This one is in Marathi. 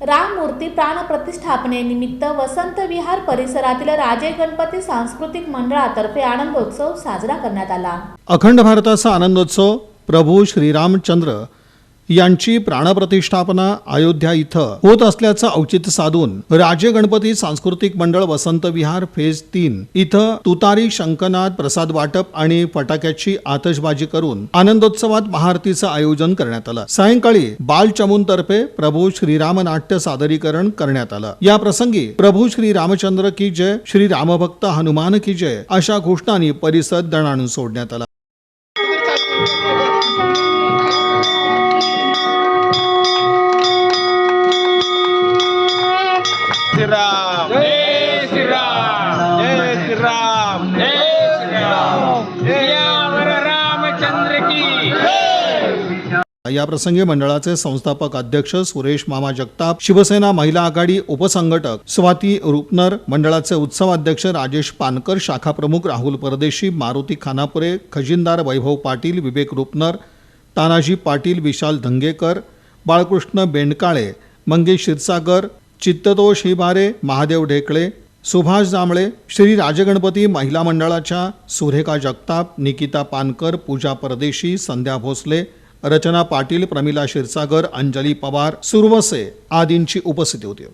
राम मूर्ती प्राणप्रतिष्ठापनेनिमित्त वसंत विहार परिसरातील राजे गणपती सांस्कृतिक मंडळातर्फे आनंदोत्सव साजरा करण्यात आला. अखंड भारताचा आनंदोत्सव प्रभू श्रीरामचंद्र यांची प्राणप्रतिष्ठापना अयोध्या इथं होत असल्याचं औचित्य साधून राजे गणपती सांस्कृतिक मंडळ वसंत विहार फेज तीन इथं तुतारी शंकनाद प्रसाद वाटप आणि फटाक्याची आतषबाजी करून आनंदोत्सवात महाआरतीचं आयोजन करण्यात आलं. सायंकाळी बालचमूंतर्फे प्रभू श्रीराम नाट्य सादरीकरण करण्यात आलं. या प्रसंगी प्रभू श्री रामचंद्र की जय श्री रामभक्त हनुमान की जय अशा घोषणांनी परिसर दणाणून सोडण्यात आला. श्रीराम। जय श्रीराम। जय श्रीराम। जय या प्रसंगी मंडळाचे संस्थापक अध्यक्ष सुरेश मामा जगताप शिवसेना महिला आघाडी उपसंघटक स्वाती रुपनर मंडळाचे उत्सव अध्यक्ष राजेश पानकर शाखा प्रमुख राहुल परदेशी मारुती खानापुरे खजिनदार वैभव पाटील विवेक रुपनर तानाजी पाटील विशाल धंगेकर बाळकृष्ण बेंडकाळे मंगेश क्षीरसागर चित्ततोष हिबारे महादेव ढेकळे सुभाष जांभळे श्री राजगणपती महिला मंडळाच्या सुरेखा जगताप निकिता पानकर पूजा परदेशी संध्या भोसले रचना पाटील प्रमिला क्षीरसागर अंजली पवार सुरवसे आदींची उपस्थिती होती.